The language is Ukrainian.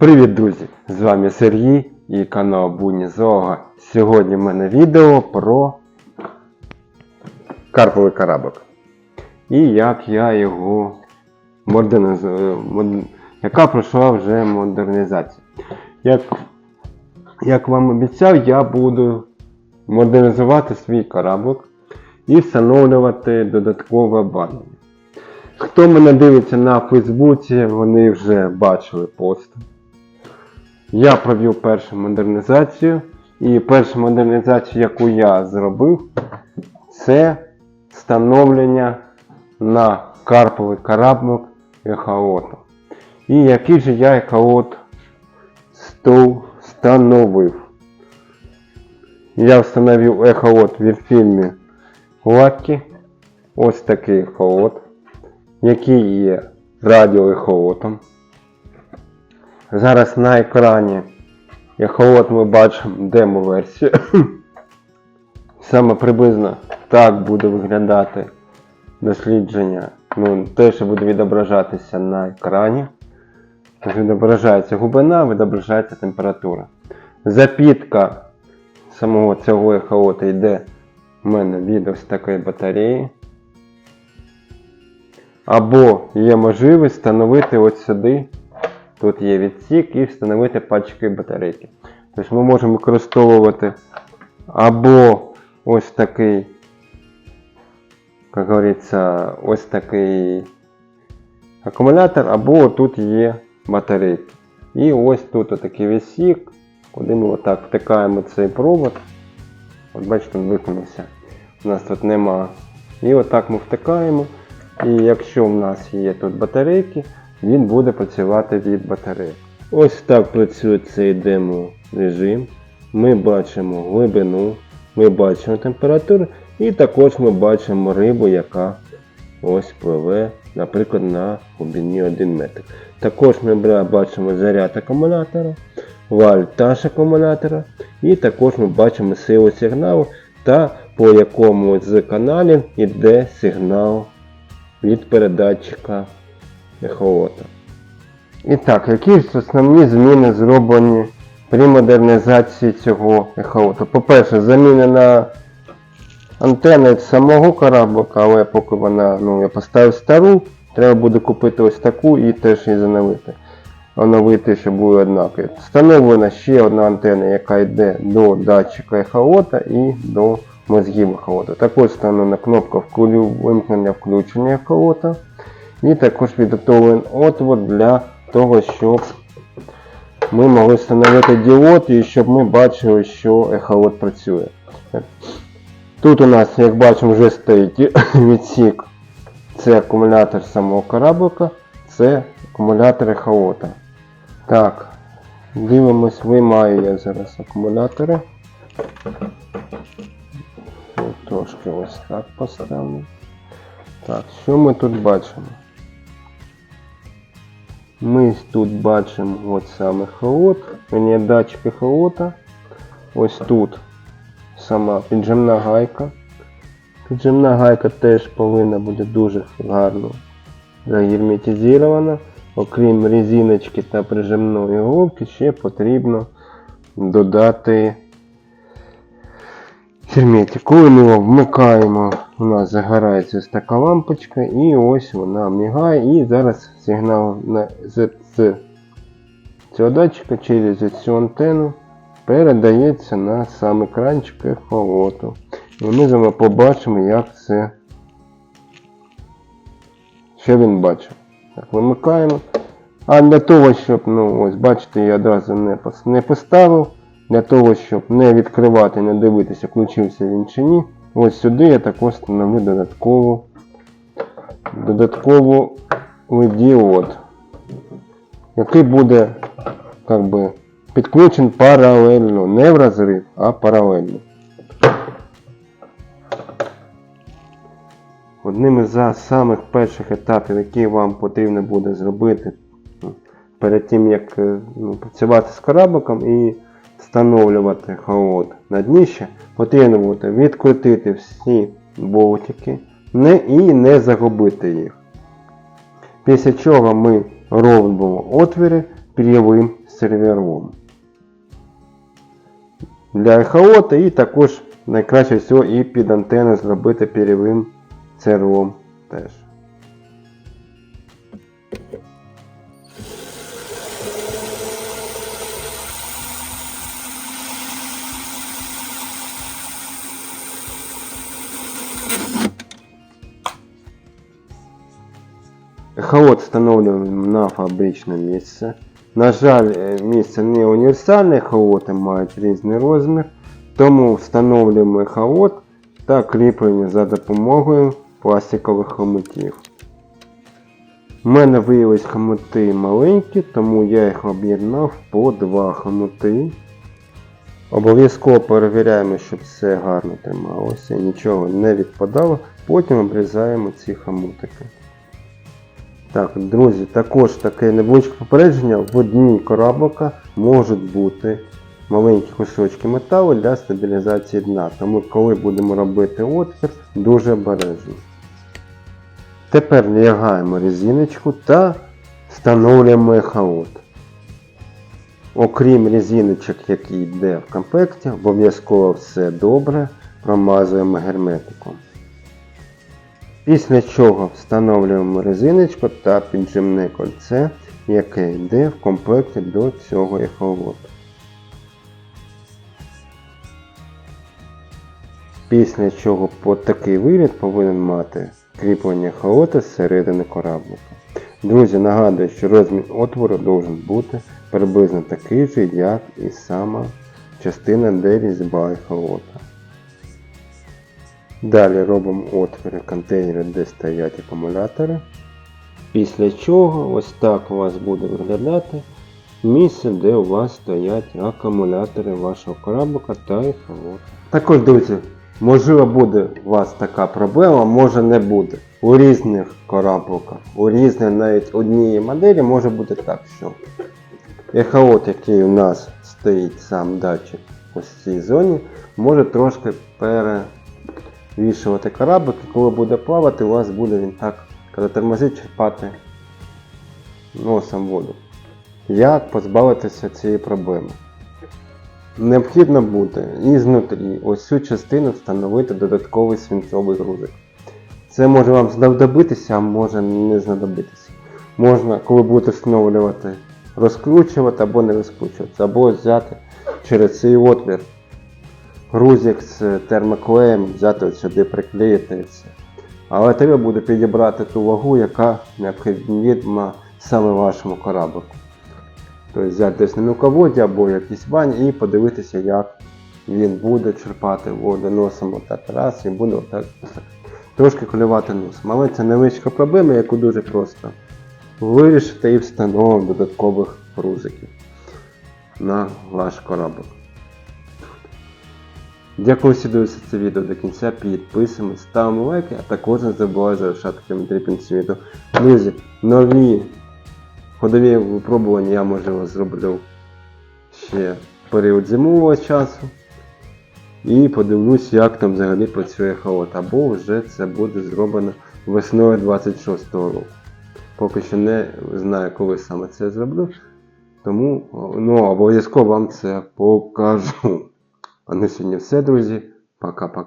Привіт, друзі! З вами Сергій і канал Буні Зоога. Сьогодні в мене відео про карповий карабок. І як я його модернізую, мод- яка пройшла вже модернізація. Як, як вам обіцяв, я буду модернізувати свій кораблик і встановлювати додаткове обладнання. Хто мене дивиться на Фейсбуці, вони вже бачили пост. Я провів першу модернізацію. І перша модернізація, яку я зробив, це встановлення на карповий кораблик ехолоту. І який же я стов- встановив. Я встановив ехолот від фільмі Лакі. Ось такий ехолот, який є радіоехолотом. Зараз на екрані ехолот ми бачимо демо-версію. Саме приблизно так буде виглядати дослідження. Ну, те, що буде відображатися на екрані. Відображається глибина, відображається температура. Запітка самого цього ехолота йде в мене від ось такої батареї. Або є можливість встановити от сюди. Тут є відсік і встановити пачки батарейки. Тобто ми можемо використовувати або ось такий, як говориться, ось такий акумулятор, або тут є батарейки. І ось тут отакий відсік, куди ми отак втикаємо цей провод. От бачите, він виконався. У нас тут нема. І отак ми втикаємо. І якщо в нас є тут батарейки, він буде працювати від батареї. Ось так працює цей демо режим. Ми бачимо глибину, ми бачимо температуру і також ми бачимо рибу, яка ось пливе, наприклад, на глибині 1 метр. Також ми бачимо заряд акумулятора, вольтаж акумулятора і також ми бачимо силу сигналу та по якому з каналів йде сигнал від передатчика ехолота. І так, які ж основні зміни зроблені при модернізації цього ехолота? По-перше, заміна на антени самого кораблика, але поки вона, ну, я поставив стару, треба буде купити ось таку і теж її зановити. Оновити, щоб були однакові. Встановлена ще одна антенна, яка йде до датчика ехолота і до мозгів ехолота. Також встановлена кнопка вимкнення включення ехолота. І також підготовлений отвор для того, щоб ми могли встановити діод і щоб ми бачили, що ехолот працює. Тут у нас, як бачимо, вже стоїть відсік. Це акумулятор самого кораблика, це акумулятор ехолота. Так, дивимось, виймаю я зараз акумулятори. Трошки ось так поставлю. Так, що ми тут бачимо? Ми тут бачимо от саме холод, мені датчик холода. Ось тут сама піджимна гайка. Піджимна гайка теж повинна бути дуже гарно загерметизована. Окрім резиночки та прижимної головки, ще потрібно додати Герметик. Коли ми його вмикаємо, у нас загорається ось така лампочка і ось вона мігає. І зараз сигнал на, з, цього датчика через цю антенну передається на сам екранчик ехолоту. І ми з вами побачимо, як це. Що він бачив. Так, вимикаємо. А для того, щоб, ну ось бачите, я одразу не поставив. Для того, щоб не відкривати, не дивитися, включився він чи ні. Ось сюди я також встановлю додаткову додаткову діод, який буде как би, підключений паралельно, не в розрив, а паралельно. Одним із самих перших етапів, які вам потрібно буде зробити перед тим, як е, ну, працювати з корабликом і встановлювати холод на дніще, потрібно буде відкрутити всі болтики не, і не загубити їх. Після чого ми робимо отвіри пір'євим сервером. Для ехолота і також найкраще всього і під антенну зробити перевим сервом теж. Ехолот встановлюємо на фабричне місце. На жаль, е, місце не універсальне, ехолоти мають різний розмір, тому встановлюємо ехолот та кріплення за допомогою пластикових хомутів. У мене виявились хомути маленькі, тому я їх об'єднав по два хомути. Обов'язково перевіряємо, щоб все гарно трималося, нічого не відпадало. Потім обрізаємо ці хомутики. Так, друзі, також таке невеличке попередження. В одній кораблика можуть бути маленькі кусочки металу для стабілізації дна. Тому коли будемо робити отвір, дуже обережно. Тепер лягаємо резиночку та встановлюємо ехолот. Окрім резиночок, які йде в комплекті, обов'язково все добре промазуємо герметиком. Після чого встановлюємо резиночку та піджимне кольце, яке йде в комплекті до цього ехолоту. Після чого от такий вигляд повинен мати кріплення ехолота з середини кораблика. Друзі, нагадую, що розмір отвору должен бути приблизно такий же, як і сама частина де різьба ехолота. Далі робимо отвори контейнери, де стоять акумулятори. Після чого ось так у вас буде виглядати місце, де у вас стоять акумулятори вашого кораблика та ехолота. Також, друзі, можливо буде у вас така проблема, може не буде. У різних корабликах, у різних навіть однієї моделі може бути так, що ехолот, який у нас стоїть сам датчик в цій зоні, може трошки пере вішувати кораблик, і коли буде плавати, у вас буде він так, коли тормозить, черпати носом воду. Як позбавитися цієї проблеми? Необхідно буде і знутрі ось цю частину встановити додатковий свинцовий грузик. Це може вам знадобитися, а може не знадобитися. Можна, коли будете встановлювати, розкручувати або не розкручувати, або взяти через цей отвір грузик з термоклеєм, взяти сюди, приклеїти. Але треба буде підібрати ту вагу, яка необхідна саме вашому кораблику. Тобто взяти десь на мілководді або якийсь вань і подивитися, як він буде черпати воду носом отак раз і буде отак трошки колювати носом. Але це невеличка проблема, яку дуже просто вирішити і встановити додаткових грузиків на ваш кораблик. Дякую, що дивилися це відео до кінця. Підписуємось, ставимо лайки, а також не забувай залишати коментарі під цим відео. Друзі, нові ходові випробування я можливо зроблю ще період зимового часу. І подивлюсь, як там взагалі працює холод. Або вже це буде зроблено весною 26-го року. Поки що не знаю, коли саме це зроблю. Тому ну, обов'язково вам це покажу. А на сьогодні все, друзі. Пока-пока.